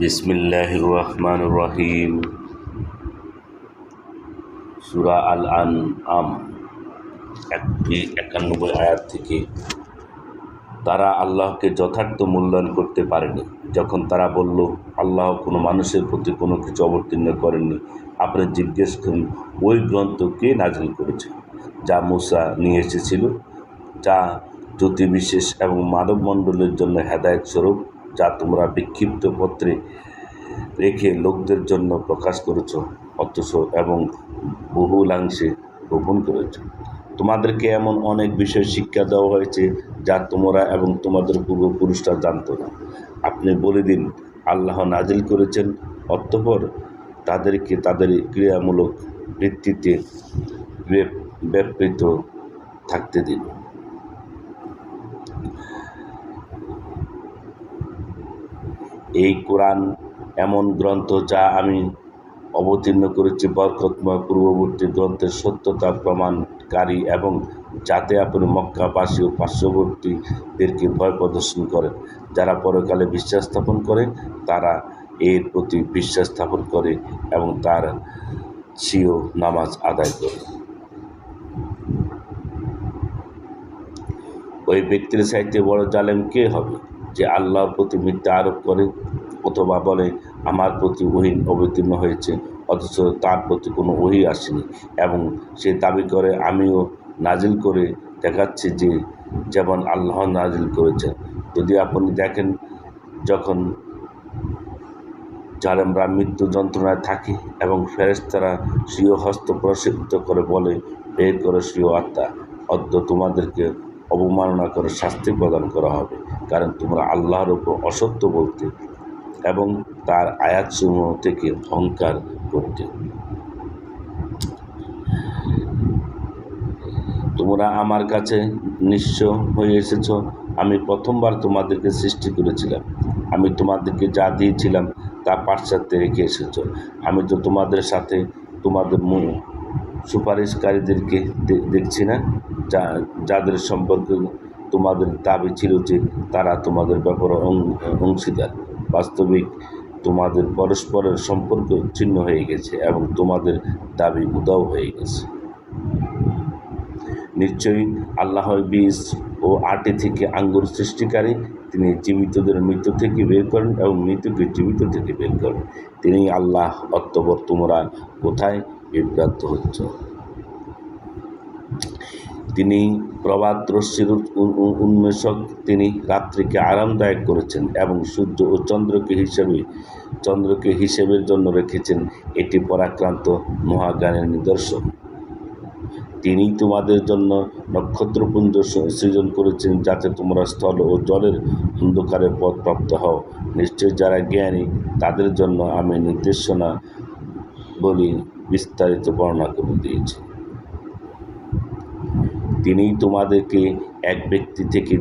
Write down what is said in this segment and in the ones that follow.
বিসমিল্লাহ রহমান রহিম সুরা আল আন আম একটি একানব্বই আয়াত থেকে। তারা আল্লাহকে যথার্থ মূল্যায়ন করতে পারেনি। যখন তারা বলল, আল্লাহ কোনো মানুষের প্রতি কোনো কিছু অবতীর্ণ করেননি, আপনি জিজ্ঞেস করুন, ওই গ্রন্থ কে নাজিল করেছে? যা মূসা নিয়ে এসেছিল, যা জ্যোতিবিশেষ এবং মানবমণ্ডলের জন্য হেদায়ত স্বরূপ যা তোমরা বিক্ষিপ্ত পত্রে রেখে লোকদের জন্য প্রকাশ করেছ, অথচ এবং বহুলাংশে গোপন করেছ। তোমাদেরকে এমন অনেক বিষয় শিক্ষা দেওয়া হয়েছে যা তোমরা এবং তোমাদের পূর্বপুরুষরা জানত না। আপনি বলে দিন, আল্লাহ নাজিল করেছেন, অতঃপর তাদেরকে তাদের ক্রিয়ামূলক ভিত্তিতে ব্যাপৃত থাকতে দিন। এই কোরআন এমন গ্রন্থ যা আমি অবতীর্ণ করেছি বরকতময় পূর্ববর্তী গ্রন্থের সত্যতা প্রমাণকারী এবং যাতে আপনি মক্কাবাসী ও পার্শ্ববর্তীদেরকে ভয় প্রদর্শন করেন। যারা পরকালে বিশ্বাস স্থাপন করে, তারা এর প্রতি বিশ্বাস স্থাপন করে এবং তার সিও নামাজ আদায় করে। ওই ব্যক্তির সাহিত্যে বড় জালেম কে হবে? যে আল্লাহর প্রতি মিথ্যা আরোপ করে অথবা বলে, আমার প্রতি ওহি অবতীর্ণ হয়েছে, অথচ তার প্রতি কোনো ওহি আসেনি। এবং সে দাবি করে, আমিও নাজিল করে দেখাচ্ছি যে যেমন আল্লাহ নাজিল করেছেন যদি আপনি দেখেন, যখন জালেমরা মৃত্যু যন্ত্রণায় থাকে এবং ফেরেশতারা স্বীয় হস্ত প্রসিদ্ধ করে বলে বের করে স্বীয় আত্মা, অদ্য তোমাদেরকে অবমাননা করে শাস্তি প্রদান করা হবে। কারণ তোমরা আল্লাহর উপর অসত্য বলতে এবং তার আয়াতসমূহ থেকে অহংকার করতে। তোমরা আমার কাছে নিঃস্ব হয়ে এসেছ। আমি প্রথমবার তোমাদেরকে সৃষ্টি করেছিলাম। আমি তোমাদেরকে যা দিয়েছিলাম তা পাশ্চাত্যে রেখে এসেছ। আমি তো তোমাদের সাথে তোমাদের সুপারিশকারীদেরকে দেখছি না। যা যাদের সম্পর্কে তোমাদের দাবি ছিল যে তারা তোমাদের ব্যাপারে অংশীদার, বাস্তবিক তোমাদের পরস্পরের সম্পর্ক ছিন্ন হয়ে গেছে এবং তোমাদের দাবি উদাও হয়ে গেছে। নিশ্চয়ই আল্লাহ বীজ ও আটে থেকে আঙ্গুর সৃষ্টিকারী, তিনি জীবিতদের মৃত্যু থেকে বের করেন এবং মৃত্যুকে জীবিত থেকে বের করেন। তিনি আল্লাহ অত্যবর তোমরা কোথায় বিভ্রান্ত হচ্ছ। তিনি প্রভাত রশ্মির উন্মেষক, তিনি রাত্রিকে আরামদায়ক করেছেন এবং সূর্য ও চন্দ্রকে হিসেবে, চন্দ্রকে হিসেবের জন্য রেখেছেন এটি পরাক্রান্ত মহাজ্ঞানের নিদর্শন। তিনি তোমাদের জন্য নক্ষত্রপুঞ্জ সৃজন করেছেন যাতে তোমরা স্থল ও জলের অন্ধকারে পথ প্রাপ্ত হও। নিশ্চয় যারা জ্ঞানী, তাদের জন্য আমি নির্দেশনা বলি বিস্তারিত বর্ণনা করে দিয়েছি। তিনি তোমাদেরকে এক ব্যক্তি থেকে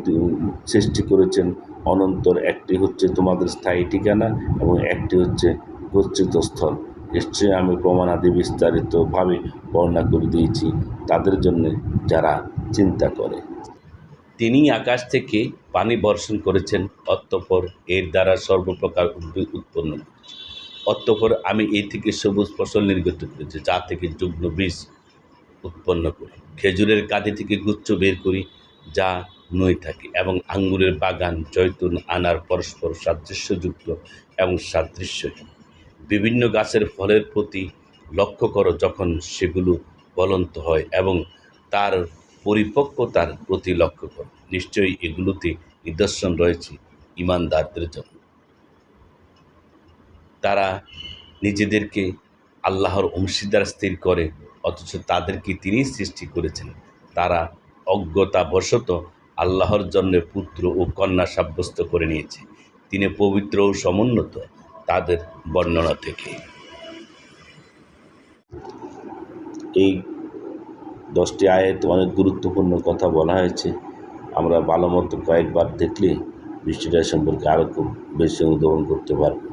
সৃষ্টি করেছেন। অনন্তর একটি হচ্ছে তোমাদের স্থায়ী ঠিকানা এবং একটি হচ্ছে গচ্ছিত স্থল। নিশ্চয়ই আমি প্রমাণাদি বিস্তারিতভাবে বর্ণনা করে দিয়েছি। তাদের জন্য যারা চিন্তা করে। তিনি আকাশ থেকে পানি বর্ষণ করেছেন। অতঃপর এর দ্বারা সর্বপ্রকার উদ্ভিদ উৎপন্ন করেছেন অতঃপর আমি এই থেকে সবুজ ফসল নির্গত করেছি যা থেকে যুগ্ম বীজ উৎপন্ন করি, খেজুরের কাঁধি থেকে গুচ্ছ বের করি যা নই থাকে এবং আঙ্গুরের বাগান জৈতুন আনার পরস্পর সাদৃশ্যযুক্ত এবং সাদৃশ্যহীন। বিভিন্ন গাছের ফলের প্রতি লক্ষ্য করো যখন সেগুলো বলন্ত হয় এবং তার পরিপক্কতার প্রতি লক্ষ্য করো। নিশ্চয়ই এগুলোতে নিদর্শন রয়েছে ইমানদারদের জন্য। তারা নিজেদেরকে আল্লাহর অংশীদার স্থির করে, অথচ তাদেরকে তিনিই সৃষ্টি করেছেন। তারা অজ্ঞতাবশত আল্লাহর জন্য পুত্র ও কন্যা সাব্যস্ত করে নিয়েছে। তিনি পবিত্র ও সমুন্নত তাদের বর্ণনা থেকে। এই দশটি আয়াত অনেক গুরুত্বপূর্ণ কথা বলা হয়েছে। আমরা ভালো মতো কয়েকবার দেখলে বিষয়টা সম্পর্কে আরও খুব বেশি অনুধাবন করতে পারব।